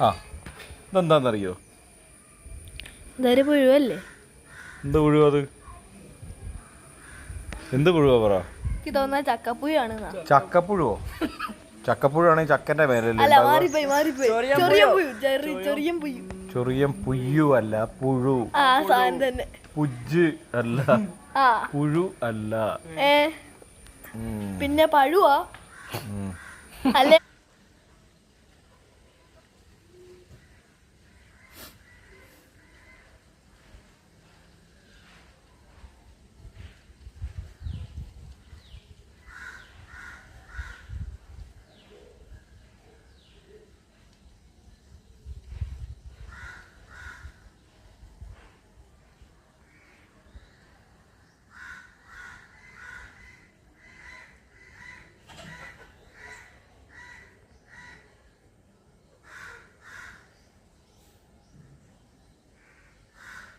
ആ ഇതെന്താണെന്നറിയോ ഇതൊരു പുഴുവല്ലേ? എന്ത് പുഴുവാ അത്? എന്ത് പുഴുവാ പറ? എനിക്ക് തോന്നുന്ന ചക്കപ്പുഴാണ് ചക്കപ്പുഴുവോ? ചക്കപ്പുഴുവാണെങ്കിൽ ചക്കന്റെ മേലല്ലേ അല്ല ഉണ്ടാവുക? മാറിപ്പോയി മാറിപ്പോയി. ചെറിയ പുഴു. ചെറിയ ചെറിയ പുഴു. ചെറിയ പുയ്യു അല്ല പുഴു. ആ സാധനം തന്നെ. പുജ്ജ് അല്ല ആ. പുഴു അല്ല. ഏ? പിന്നെ പഴുവാ. അല്ലേ?